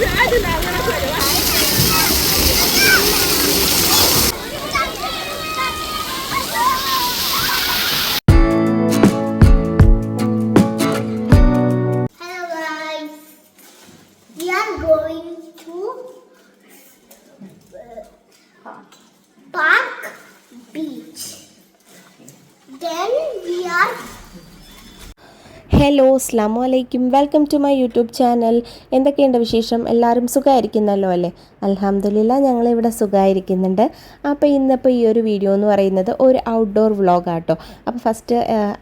是俺的男人了，快点。ഹലോ അസ്ലാം വലൈക്കും welcome to my YouTube channel. എന്തൊക്കെയുണ്ട് വിശേഷം? എല്ലാവരും സുഖമായിരിക്കുന്നല്ലോ അല്ലേ? അൽഹംദുലില്ല ഞങ്ങളിവിടെ സുഖമായിരിക്കുന്നുണ്ട് അപ്പോൾ ഇന്നിപ്പോൾ ഈ ഒരു വീഡിയോ എന്ന് പറയുന്നത് ഒരു ഔട്ട്ഡോർ വ്ളോഗാട്ടോ അപ്പോൾ ഫസ്റ്റ്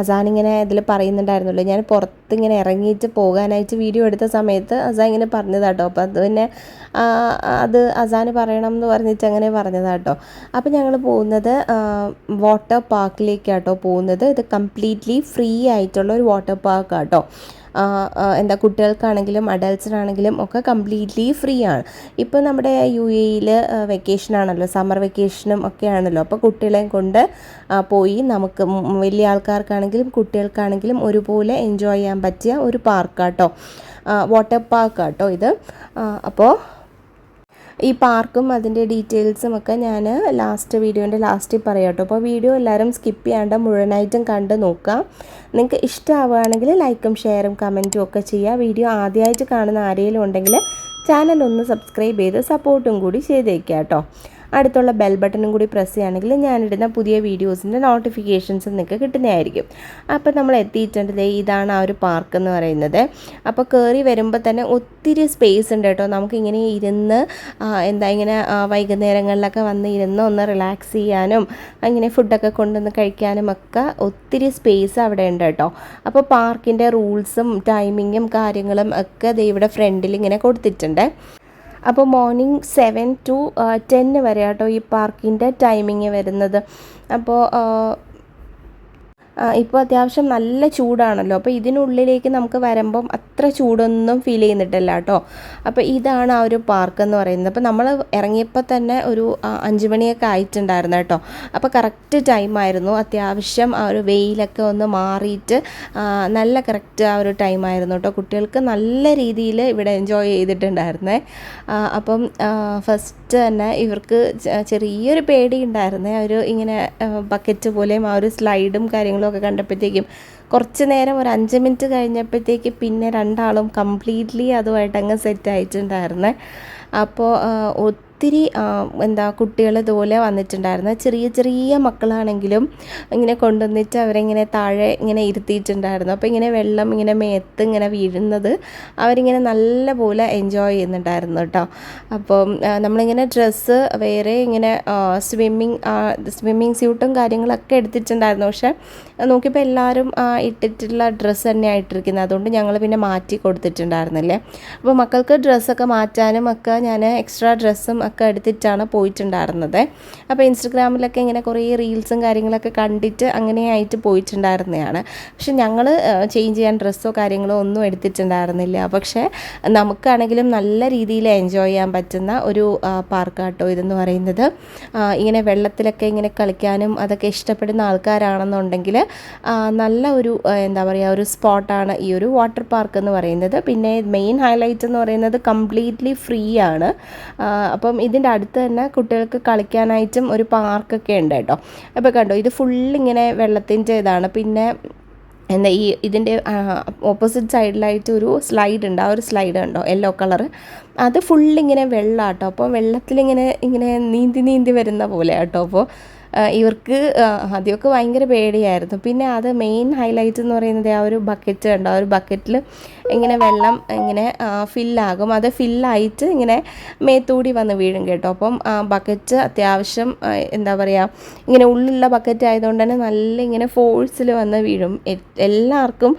അസാൻ ഇങ്ങനെ ഇതിൽ പറയുന്നുണ്ടായിരുന്നല്ലോ ഞാൻ പുറത്ത് ഇങ്ങനെ ഇറങ്ങിയിട്ട് പോകാനായിട്ട് വീഡിയോ എടുത്ത സമയത്ത് അസാൻ ഇങ്ങനെ പറഞ്ഞതാട്ടോ. അപ്പോൾ അത് പിന്നെ അത് അസാൻ പറയണം എന്ന് പറഞ്ഞിട്ട് അങ്ങനെ പറഞ്ഞതാട്ടോ. അപ്പോൾ ഞങ്ങൾ പോകുന്നത് വാട്ടർ പാർക്കിലേക്കാട്ടോ പോകുന്നത്. ഇത് കംപ്ലീറ്റ്ലി ഫ്രീ ആയിട്ടുള്ള ഒരു വാട്ടർ പാർക്കാട്ടോ എന്താ കുട്ടികൾക്കാണെങ്കിലും അഡൽട്സിനാണെങ്കിലും ഒക്കെ കംപ്ലീറ്റ്ലി ഫ്രീ ആണ്. ഇപ്പോൾ നമ്മുടെ യു എയിൽ വെക്കേഷൻ ആണല്ലോ സമ്മർ വെക്കേഷനും ഒക്കെ ആണല്ലോ. അപ്പോൾ കുട്ടികളെയും കൊണ്ട് പോയി നമുക്ക് വലിയ ആൾക്കാർക്കാണെങ്കിലും കുട്ടികൾക്കാണെങ്കിലും ഒരുപോലെ എൻജോയ് ചെയ്യാൻ പറ്റിയ ഒരു പാർക്കാട്ടോ വാട്ടർ പാർക്കാട്ടോ ഇത്. അപ്പോൾ ഈ പാർക്കും അതിന്റെ ഡീറ്റെയിൽസും ഒക്കെ ഞാൻ ലാസ്റ്റ് വീഡിയോന്റെ ലാസ്റ്റിൽ പറയാം കേട്ടോ. അപ്പോൾ വീഡിയോ എല്ലാവരും സ്കിപ്പ് ചെയ്യാണ്ട് മുഴുവനായിട്ടും കണ്ട് നോക്കാം നിങ്ങൾക്ക് ഇഷ്ടമാവുകയാണെങ്കിൽ ലൈക്കും ഷെയറും കമന്റും ഒക്കെ ചെയ്യുക. വീഡിയോ ആദ്യമായിട്ട് കാണുന്ന ആരെങ്കിലും ഉണ്ടെങ്കിൽ ചാനൽ ഒന്ന് സബ്സ്ക്രൈബ് ചെയ്ത് സപ്പോർട്ടും കൂടി ചെയ്തേക്കാം കേട്ടോ. അടുത്തുള്ള ബെൽ ബട്ടണും കൂടി പ്രസ് ചെയ്യുകയാണെങ്കിൽ ഞാനിടുന്ന പുതിയ വീഡിയോസിന്റെ നോട്ടിഫിക്കേഷൻസ് നിങ്ങൾക്ക് കിട്ടുന്നതായിരിക്കും. അപ്പോൾ നമ്മൾ എത്തിയിട്ടുണ്ട് ഇതാണ് ആ ഒരു പാർക്ക് എന്ന് പറയുന്നത്. അപ്പോൾ കയറി വരുമ്പോൾ തന്നെ ഒത്തിരി സ്പേസ് ഉണ്ട് കേട്ടോ. നമുക്കിങ്ങനെ ഇരുന്ന് എന്താ ഇങ്ങനെ വൈകുന്നേരങ്ങളിലൊക്കെ വന്ന് ഇരുന്ന് ഒന്ന് റിലാക്സ് ചെയ്യാനും അങ്ങനെ ഫുഡൊക്കെ കൊണ്ടുവന്ന് കഴിക്കാനും ഒക്കെ ഒത്തിരി സ്പേസ് അവിടെ ഉണ്ട് കേട്ടോ. അപ്പോൾ പാർക്കിന്റെ റൂൾസും ടൈമിങ്ങും കാര്യങ്ങളും ഒക്കെ ഇവിടെ ഫ്രണ്ടിൽ ഇങ്ങനെ കൊടുത്തിട്ടുണ്ട്. അപ്പോൾ മോർണിംഗ് സെവൻ ടു ടെന്ന് വരെ കേട്ടോ ഈ പാർക്കിന്റെ ടൈമിങ് വരുന്നത്. അപ്പോൾ ഇപ്പോൾ അത്യാവശ്യം നല്ല ചൂടാണല്ലോ. അപ്പോൾ ഇതിനുള്ളിലേക്ക് നമുക്ക് വരുമ്പം അത്ര ചൂടൊന്നും ഫീൽ ചെയ്യുന്നിട്ടില്ല കേട്ടോ. അപ്പോൾ ഇതാണ് ആ ഒരു പാർക്ക് എന്ന് പറയുന്നത്. അപ്പോൾ നമ്മൾ ഇറങ്ങിയപ്പോൾ തന്നെ ഒരു അഞ്ച് മണിയൊക്കെ ആയിട്ടുണ്ടായിരുന്നു കേട്ടോ. അപ്പോൾ കറക്റ്റ് ടൈമായിരുന്നു അത്യാവശ്യം ആ ഒരു വെയിലൊക്കെ ഒന്ന് മാറിയിട്ട് നല്ല കറക്റ്റ് ആ ഒരു ടൈമായിരുന്നു കേട്ടോ. കുട്ടികൾക്ക് നല്ല രീതിയിൽ ഇവിടെ എൻജോയ് ചെയ്തിട്ടുണ്ടായിരുന്നേ. അപ്പം ഫസ്റ്റ് തന്നെ ഇവർക്ക് ചെറിയൊരു പേടി ഉണ്ടായിരുന്നേ. ഒരു ഇങ്ങനെ ബക്കറ്റ് പോലെയും ആ ഒരു സ്ലൈഡും കാര്യങ്ങളും ഒക്കെ കണ്ടപ്പോഴത്തേക്കും കുറച്ച് നേരം ഒരു അഞ്ച് മിനിറ്റ് കഴിഞ്ഞപ്പോഴത്തേക്ക് പിന്നെ രണ്ടാളും കംപ്ലീറ്റ്ലി അതുമായിട്ട് അങ്ങ് സെറ്റ് ആയിട്ടുണ്ടായിരുന്നേ. അപ്പോൾ ഒത്തിരി എന്താ കുട്ടികൾ ഇതുപോലെ വന്നിട്ടുണ്ടായിരുന്നു. ചെറിയ ചെറിയ മക്കളാണെങ്കിലും ഇങ്ങനെ കൊണ്ടുവന്നിട്ട് അവരിങ്ങനെ താഴെ ഇങ്ങനെ ഇരുത്തിയിട്ടുണ്ടായിരുന്നു. അപ്പോൾ ഇങ്ങനെ വെള്ളം ഇങ്ങനെ മേത്ത് ഇങ്ങനെ വീഴുന്നത് അവരിങ്ങനെ നല്ല പോലെ എൻജോയ് ചെയ്യുന്നുണ്ടായിരുന്നു കേട്ടോ. അപ്പം നമ്മളിങ്ങനെ ഡ്രസ്സ് വേറെ ഇങ്ങനെ സ്വിമ്മിങ് സ്വിമ്മിങ് സ്യൂട്ടും കാര്യങ്ങളൊക്കെ എടുത്തിട്ടുണ്ടായിരുന്നു. പക്ഷെ നോക്കിയപ്പോൾ എല്ലാവരും ഇട്ടിട്ടുള്ള ഡ്രസ്സ് തന്നെയാണ് ഇട്ടിരിക്കുന്നത് അതുകൊണ്ട് ഞങ്ങൾ പിന്നെ മാറ്റി കൊടുത്തിട്ടുണ്ടായിരുന്നില്ലേ? അപ്പോൾ മക്കൾക്ക് ഡ്രസ്സൊക്കെ മാറ്റാനും ഒക്കെ ഞാൻ എക്സ്ട്രാ ഡ്രസ്സും ഒക്കെ എടുത്തിട്ടാണ് പോയിട്ടുണ്ടായിരുന്നത്. അപ്പോൾ ഇൻസ്റ്റഗ്രാമിലൊക്കെ ഇങ്ങനെ കുറേ റീൽസും കാര്യങ്ങളൊക്കെ കണ്ടിട്ട് അങ്ങനെയായിട്ട് പോയിട്ടുണ്ടായിരുന്നതാണ്. പക്ഷെ ഞങ്ങൾ ചേഞ്ച് ചെയ്യാൻ ഡ്രസ്സോ കാര്യങ്ങളോ ഒന്നും എടുത്തിട്ടുണ്ടായിരുന്നില്ല. പക്ഷേ നമുക്കാണെങ്കിലും നല്ല രീതിയിൽ എൻജോയ് ചെയ്യാൻ പറ്റുന്ന ഒരു പാർക്കാട്ടോ ഇതെന്ന് പറയുന്നത്. ഇങ്ങനെ വെള്ളത്തിലൊക്കെ ഇങ്ങനെ കളിക്കാനും അതൊക്കെ ഇഷ്ടപ്പെടുന്ന ആൾക്കാരാണെന്നുണ്ടെങ്കിൽ നല്ല ഒരു എന്താ പറയുക ഒരു സ്പോട്ടാണ് ഈ ഒരു വാട്ടർ പാർക്ക് എന്ന് പറയുന്നത്. പിന്നെ മെയിൻ ഹൈലൈറ്റ് എന്ന് പറയുന്നത് കംപ്ലീറ്റ്ലി ഫ്രീ ആണ്. അപ്പം ഇതിന്റെ അടുത്ത് തന്നെ കുട്ടികൾക്ക് കളിക്കാനായിട്ടും ഒരു പാർക്കൊക്കെ ഉണ്ട് കേട്ടോ. അപ്പോൾ കണ്ടോ ഇത് ഫുള്ളിങ്ങനെ വെള്ളത്തിന്റെ ഇതാണ് പിന്നെ എന്താ ഈ ഇതിന്റെ ഓപ്പോസിറ്റ് സൈഡിലായിട്ട് ഒരു സ്ലൈഡ് ഉണ്ട്. ആ ഒരു സ്ലൈഡ് ഉണ്ടോ യെല്ലോ കളർ അത് ഫുള്ളിങ്ങനെ വെള്ളം വെള്ളമാട്ടോ അപ്പോൾ വെള്ളത്തിലിങ്ങനെ ഇങ്ങനെ നീന്തി നീന്തി വരുന്ന പോലെ കേട്ടോ അപ്പോൾ ഇവർക്ക് ആദ്യമൊക്കെ ഭയങ്കര പേടിയായിരുന്നു. പിന്നെ അത് മെയിൻ ഹൈലൈറ്റ് എന്ന് പറയുന്നത് ആ ഒരു ബക്കറ്റ് ഉണ്ട് ആ ഒരു ബക്കറ്റിൽ ഇങ്ങനെ വെള്ളം ഇങ്ങനെ ഫില്ലാകും അത് ഫില്ലായിട്ട് ഇങ്ങനെ മേത്തൂടി വന്ന് വീഴും കേട്ടോ. അപ്പം ആ ബക്കറ്റ് അത്യാവശ്യം എന്താ പറയുക ഇങ്ങനെ ഉള്ളിലുള്ള ബക്കറ്റ് ആയതുകൊണ്ട് തന്നെ നല്ല ഇങ്ങനെ ഫോഴ്സിൽ വന്ന് വീഴും. എല്ലാവർക്കും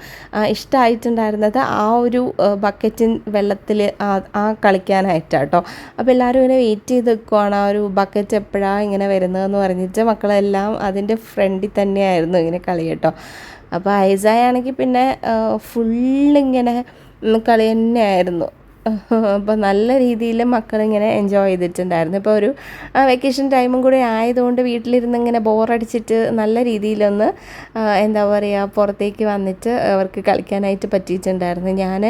ഇഷ്ടമായിട്ടുണ്ടായിരുന്നത് ആ ഒരു ബക്കറ്റിൻ വെള്ളത്തിൽ ആ കളിക്കാനായിട്ടാട്ടോ. അപ്പോൾ എല്ലാവരും ഇങ്ങനെ വെയിറ്റ് ചെയ്ത് നിൽക്കുവാണ് ആ ഒരു ബക്കറ്റ് എപ്പോഴാണ് ഇങ്ങനെ വരുന്നതെന്ന് പറഞ്ഞിട്ട് മക്കളെല്ലാം അതിന്റെ ഫ്രണ്ടിൽ തന്നെയായിരുന്നു ഇങ്ങനെ കളി കേട്ടോ. അപ്പോൾ ഐസായാണെങ്കിൽ പിന്നെ ഫുള്ളിങ്ങനെ കളി തന്നെയായിരുന്നു അപ്പോൾ നല്ല രീതിയിൽ മക്കളിങ്ങനെ എൻജോയ് ചെയ്തിട്ടുണ്ടായിരുന്നു. ഇപ്പോൾ ഒരു വെക്കേഷൻ ടൈമും കൂടെ ആയതുകൊണ്ട് വീട്ടിലിരുന്ന് ഇങ്ങനെ ബോറടിച്ചിട്ട് നല്ല രീതിയിലൊന്ന് എന്താ പറയുക പുറത്തേക്ക് വന്നിട്ട് അവർക്ക് കളിക്കാനായിട്ട് പറ്റിയിട്ടുണ്ടായിരുന്നു. ഞാൻ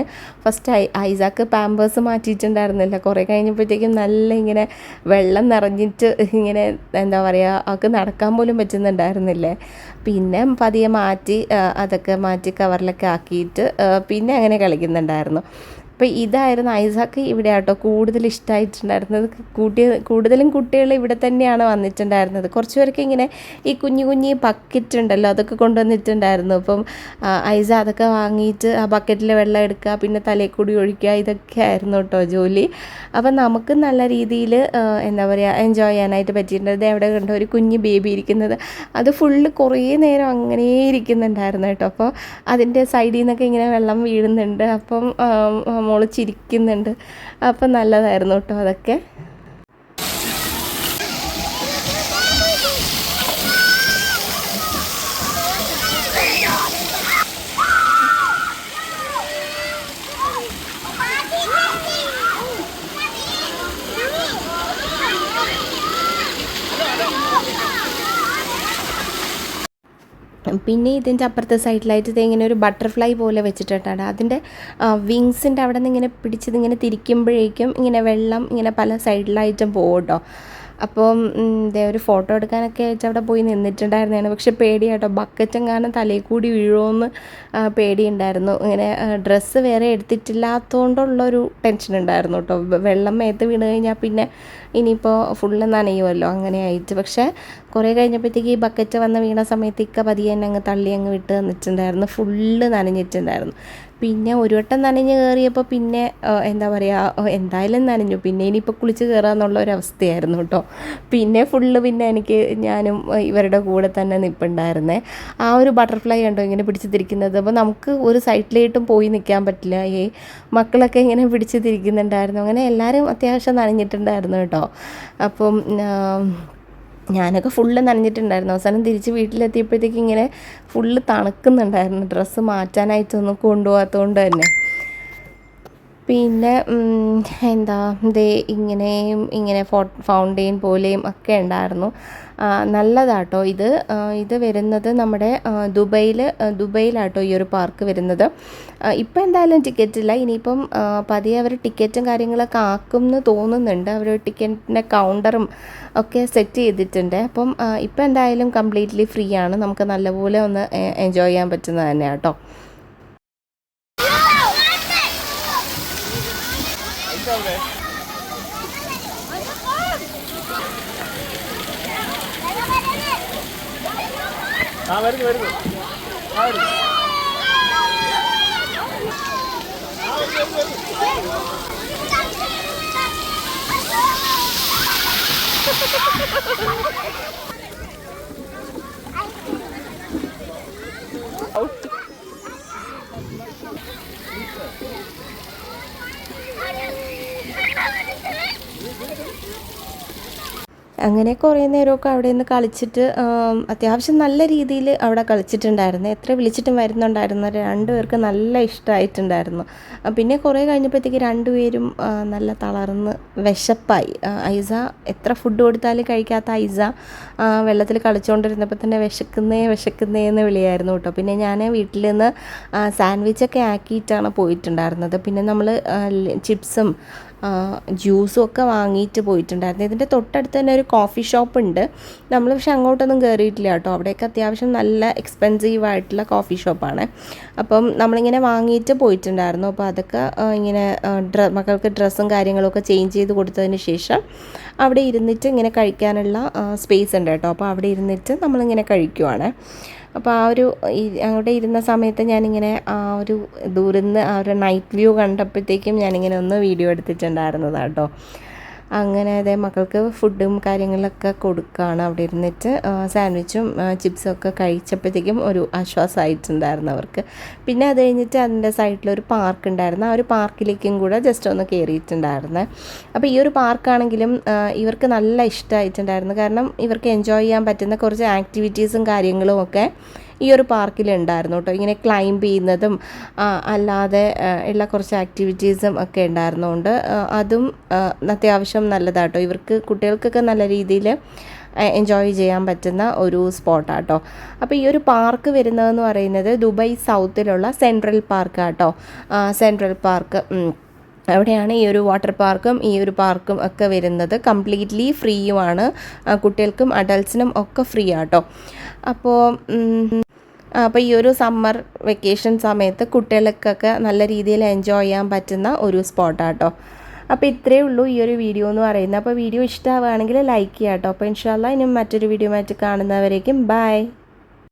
ഫസ്റ്റ് ഐ ഐസാക്ക് പാമ്പേഴ്സ് മാറ്റിയിട്ടുണ്ടായിരുന്നില്ല. കുറേ കഴിഞ്ഞപ്പോഴത്തേക്കും നല്ല ഇങ്ങനെ വെള്ളം നിറഞ്ഞിട്ട് ഇങ്ങനെ എന്താ പറയുക അവർക്ക് നടക്കാൻ പോലും പറ്റുന്നുണ്ടായിരുന്നില്ലേ? പിന്നെ പതിയെ മാറ്റി അതൊക്കെ മാറ്റി കവറിലൊക്കെ ആക്കിയിട്ട് പിന്നെ അങ്ങനെ കളിക്കുന്നുണ്ടായിരുന്നു. അപ്പോൾ ഇതായിരുന്നു ഐസാക്ക് ഇവിടെ ആട്ടോ കൂടുതൽ ഇഷ്ടമായിട്ടുണ്ടായിരുന്നത് കൂട്ടി കൂടുതലും കുട്ടികൾ ഇവിടെ തന്നെയാണ് വന്നിട്ടുണ്ടായിരുന്നത്. കുറച്ച് പേർക്ക് ഇങ്ങനെ ഈ കുഞ്ഞു കുഞ്ഞി ബക്കറ്റ് ഉണ്ടല്ലോ അതൊക്കെ കൊണ്ടുവന്നിട്ടുണ്ടായിരുന്നു. അപ്പം ഐസ അതൊക്കെ വാങ്ങിയിട്ട് ആ ബക്കറ്റിൽ വെള്ളം എടുക്കുക പിന്നെ തലയിൽ കൂടി ഒഴിക്കുക ഇതൊക്കെ ആയിരുന്നു കേട്ടോ ജോലി. അപ്പം നമുക്ക് നല്ല രീതിയിൽ എന്താ പറയുക എൻജോയ് ചെയ്യാനായിട്ട് പറ്റിയിട്ടുണ്ട്. അവിടെ കണ്ട ഒരു കുഞ്ഞ് ബേബി ഇരിക്കുന്നത്. അത് ഫുള്ള് കുറേ നേരം അങ്ങനെ ഇരിക്കുന്നുണ്ടായിരുന്നു കേട്ടോ. അപ്പോൾ അതിന്റെ സൈഡിൽ നിന്നൊക്കെ ഇങ്ങനെ വെള്ളം വീഴുന്നുണ്ട്. അപ്പം മോൾ ചിരിക്കുന്നുണ്ട്. അപ്പം നല്ലതായിരുന്നു കേട്ടോ അതൊക്കെ. പിന്നെ ഇതിന്റെ അപ്പുറത്തെ സൈഡിലായിട്ട് ഇത് ഇങ്ങനെ ഒരു ബട്ടർഫ്ലൈ പോലെ വെച്ചിട്ടാണ് അതിന്റെ വിങ്സിന്റെ അവിടെ നിന്ന് ഇങ്ങനെ പിടിച്ചത് ഇങ്ങനെ തിരിക്കുമ്പോഴേക്കും ഇങ്ങനെ വെള്ളം ഇങ്ങനെ പല സൈഡിലായിട്ടും പോകും കേട്ടോ അപ്പം ഇതേ ഒരു ഫോട്ടോ എടുക്കാനൊക്കെ ആയിട്ട് അവിടെ പോയി നിന്നിട്ടുണ്ടായിരുന്നതാണ്. പക്ഷെ പേടിയാട്ടോ ബക്കറ്റും കാരണം തലയിൽ കൂടി വീഴുമോയെന്ന് പേടിയുണ്ടായിരുന്നു. ഇങ്ങനെ ഡ്രസ്സ് വേറെ എടുത്തിട്ടില്ലാത്തതുകൊണ്ടുള്ളൊരു ടെൻഷൻ ഉണ്ടായിരുന്നു കേട്ടോ. വെള്ളം മേത്ത് വീണ് കഴിഞ്ഞാൽ പിന്നെ ഇനിയിപ്പോൾ ഫുള്ള് നനയുമല്ലോ അങ്ങനെ ആയിട്ട്. പക്ഷേ കുറേ കഴിഞ്ഞപ്പോഴത്തേക്ക് ഈ ബക്കറ്റ് വന്ന് വീണ സമയത്തേക്ക് പതിയെ എന്നെ അങ്ങ് തള്ളി അങ്ങ് വിട്ട് തന്നിട്ടുണ്ടായിരുന്നു ഫുള്ള് നനഞ്ഞിട്ടുണ്ടായിരുന്നു. പിന്നെ ഒരു വട്ടം നനഞ്ഞ് കയറിയപ്പോൾ പിന്നെ എന്താ പറയുക എന്തായാലും നനഞ്ഞു. പിന്നെ ഇനിയിപ്പോൾ കുളിച്ച് കയറാന്നുള്ള ഒരു അവസ്ഥയായിരുന്നു കേട്ടോ. പിന്നെ ഫുള്ള് പിന്നെ എനിക്ക് ഞാനും ഇവരുടെ കൂടെ തന്നെ നിൽപ്പുണ്ടായിരുന്നേ ആ ഒരു ബട്ടർഫ്ലൈ ഉണ്ടോ ഇങ്ങനെ പിടിച്ച് തിരിക്കുന്നത് അപ്പോൾ നമുക്ക് ഒരു സൈഡിലേട്ടും പോയി നിൽക്കാൻ പറ്റില്ല. ഈ മക്കളൊക്കെ ഇങ്ങനെ പിടിച്ച് തിരിക്കുന്നുണ്ടായിരുന്നു അങ്ങനെ എല്ലാവരും അത്യാവശ്യം നനഞ്ഞിട്ടുണ്ടായിരുന്നു കേട്ടോ. അപ്പം ഞാനൊക്കെ ഫുള്ള് നനഞ്ഞിട്ടുണ്ടായിരുന്നു. അവസാനം തിരിച്ച് വീട്ടിലെത്തിയപ്പോഴത്തേക്ക് ഇങ്ങനെ ഫുള്ള് തണുക്കുന്നുണ്ടായിരുന്നു. ഡ്രസ്സ് മാറ്റാനായിട്ടൊന്നും കൊണ്ടുപോകാത്തതുകൊണ്ട് തന്നെ. പിന്നെ എന്താ ദേ ഇങ്ങനെയും ഇങ്ങനെ ഫൗണ്ടെയിൻ പോലെയും ഒക്കെ ഉണ്ടായിരുന്നു. നല്ലതാട്ടോ ഇത്. ഇത് വരുന്നത് നമ്മുടെ ദുബൈയിൽ ദുബൈയിലാട്ടോ ഈ ഒരു പാർക്ക് വരുന്നത്. ഇപ്പം എന്തായാലും ടിക്കറ്റ് ഇല്ല. ഇനിയിപ്പം പതിയെ അവർ ടിക്കറ്റും കാര്യങ്ങളൊക്കെ ആക്കും എന്ന് തോന്നുന്നുണ്ട് അവർ ടിക്കറ്റിന്റെ കൗണ്ടറും ഒക്കെ സെറ്റ് ചെയ്തിട്ടുണ്ട്. അപ്പം ഇപ്പം എന്തായാലും കംപ്ലീറ്റ്ലി ഫ്രീ ആണ് നമുക്ക് നല്ലപോലെ ഒന്ന് എൻജോയ് ചെയ്യാൻ പറ്റുന്നത് തന്നെയാണ് കേട്ടോ ആ വരുന്നു വരുന്നു ആ വരുന്നു അങ്ങനെ കുറേ നേരമൊക്കെ അവിടെ നിന്ന് കളിച്ചിട്ട് അത്യാവശ്യം നല്ല രീതിയിൽ അവിടെ കളിച്ചിട്ടുണ്ടായിരുന്നു. എത്ര വിളിച്ചിട്ടും വരുന്നുണ്ടായിരുന്നു. രണ്ടുപേർക്ക് നല്ല ഇഷ്ടമായിട്ടുണ്ടായിരുന്നു. പിന്നെ കുറേ കഴിഞ്ഞപ്പോഴത്തേക്ക് രണ്ടുപേരും നല്ല തളർന്ന് വിശപ്പായി. ഐസ എത്ര ഫുഡ് കൊടുത്താലും കഴിക്കാത്ത ഐസ വെള്ളത്തിൽ കളിച്ചുകൊണ്ടിരുന്നപ്പോൾ തന്നെ വിശക്കുന്നേ വിശക്കുന്നേ എന്ന് വിളിയായിരുന്നു കേട്ടോ. പിന്നെ ഞാൻ വീട്ടിൽ നിന്ന് സാൻഡ്വിച്ചൊക്കെ ആക്കിയിട്ടാണ് പോയിട്ടുണ്ടായിരുന്നത്. പിന്നെ നമ്മൾ ചിപ്സും ജ്യൂസും ഒക്കെ വാങ്ങിയിട്ട് പോയിട്ടുണ്ടായിരുന്നു. ഇതിന്റെ തൊട്ടടുത്ത് തന്നെ ഒരു കോഫി ഷോപ്പ് ഉണ്ട്. നമ്മൾ പക്ഷെ അങ്ങോട്ടൊന്നും കയറിയിട്ടില്ല കേട്ടോ. അവിടെയൊക്കെ അത്യാവശ്യം നല്ല എക്സ്പെൻസീവ് ആയിട്ടുള്ള കോഫി ഷോപ്പാണ് അപ്പം നമ്മളിങ്ങനെ വാങ്ങിയിട്ട് പോയിട്ടുണ്ടായിരുന്നു. അപ്പോൾ അതൊക്കെ ഇങ്ങനെ ഡ്ര മക്കൾക്ക് ഡ്രസ്സും കാര്യങ്ങളൊക്കെ ചേഞ്ച് ചെയ്ത് കൊടുത്തതിന് ശേഷം അവിടെ ഇരുന്നിട്ട് ഇങ്ങനെ കഴിക്കാനുള്ള സ്പേസ് ഉണ്ട് കേട്ടോ. അപ്പോൾ അവിടെ ഇരുന്നിട്ട് നമ്മളിങ്ങനെ കഴിക്കുവാണ്. അപ്പോൾ ആ ഒരു അവിടെ ഇരുന്ന സമയത്ത് ഞാനിങ്ങനെ ആ ഒരു ദൂരുന്ന് ആ ഒരു നൈറ്റ് വ്യൂ കണ്ടപ്പോഴത്തേക്കും ഞാനിങ്ങനെ ഒന്ന് വീഡിയോ എടുത്തിട്ടുണ്ടായിരുന്നതാണ് കേട്ടോ അങ്ങനെ അതേ മക്കൾക്ക് ഫുഡും കാര്യങ്ങളൊക്കെ കൊടുക്കുകയാണ് അവിടെ ഇരുന്നിട്ട് സാൻഡ്വിച്ചും ചിപ്സും ഒക്കെ കഴിച്ചപ്പോഴത്തേക്കും ഒരു ആശ്വാസമായിട്ടുണ്ടായിരുന്നു അവർക്ക്. പിന്നെ അത് കഴിഞ്ഞിട്ട് അതിന്റെ സൈഡിലൊരു പാർക്ക് ഉണ്ടായിരുന്നു. ആ ഒരു പാർക്കിലേക്കും കൂടെ ജസ്റ്റ് ഒന്ന് കയറിയിട്ടുണ്ടായിരുന്നു അപ്പോൾ ഈ ഒരു പാർക്കാണെങ്കിലും ഇവർക്ക് നല്ല ഇഷ്ടമായിട്ടുണ്ടായിരുന്നു. കാരണം ഇവർക്ക് എൻജോയ് ചെയ്യാൻ പറ്റുന്ന കുറച്ച് ആക്ടിവിറ്റീസും കാര്യങ്ങളും ഒക്കെ ഈ ഒരു പാർക്കിൽ ഉണ്ടായിരുന്നു കേട്ടോ. ഇങ്ങനെ ക്ലൈംബ് ചെയ്യുന്നതും അല്ലാതെ ഉള്ള കുറച്ച് ആക്ടിവിറ്റീസും ഒക്കെ ഉണ്ടായിരുന്നുകൊണ്ട് അതും അത്യാവശ്യം നല്ലതാട്ടോ. ഇവർക്ക് കുട്ടികൾക്കൊക്കെ നല്ല രീതിയിൽ എൻജോയ് ചെയ്യാൻ പറ്റുന്ന ഒരു സ്പോട്ടാട്ടോ അപ്പോൾ ഈ ഒരു പാർക്ക് വരുന്നതെന്ന് പറയുന്നത് ദുബായ് സൗത്തിലുള്ള സെൻട്രൽ പാർക്കാട്ടോ സെൻട്രൽ പാർക്ക് അവിടെയാണ് ഈ ഒരു വാട്ടർ പാർക്കും ഈ ഒരു പാർക്കും ഒക്കെ വരുന്നത് കംപ്ലീറ്റ്ലി ഫ്രീയുമാണ് കുട്ടികൾക്കും അഡൾട്ട്സിനും ഒക്കെ ഫ്രീ ആട്ടോ. അപ്പോൾ അപ്പോൾ ഈ ഒരു സമ്മർ വെക്കേഷൻ സമയത്ത് കുട്ടികൾക്കൊക്കെ നല്ല രീതിയിൽ എൻജോയ് ചെയ്യാൻ പറ്റുന്ന ഒരു സ്പോട്ടാട്ടോ അപ്പോൾ ഇത്രയേ ഉള്ളൂ ഈ ഒരു വീഡിയോ എന്ന് പറയുന്നത്. അപ്പോൾ വീഡിയോ ഇഷ്ടമാവുകയാണെങ്കിൽ ലൈക്ക് ചെയ്യാം കേട്ടോ അപ്പോൾ ഇൻഷാല്ല ഇനി മറ്റൊരു വീഡിയോ ആയിട്ട് കാണുന്നവരേക്കും ബൈ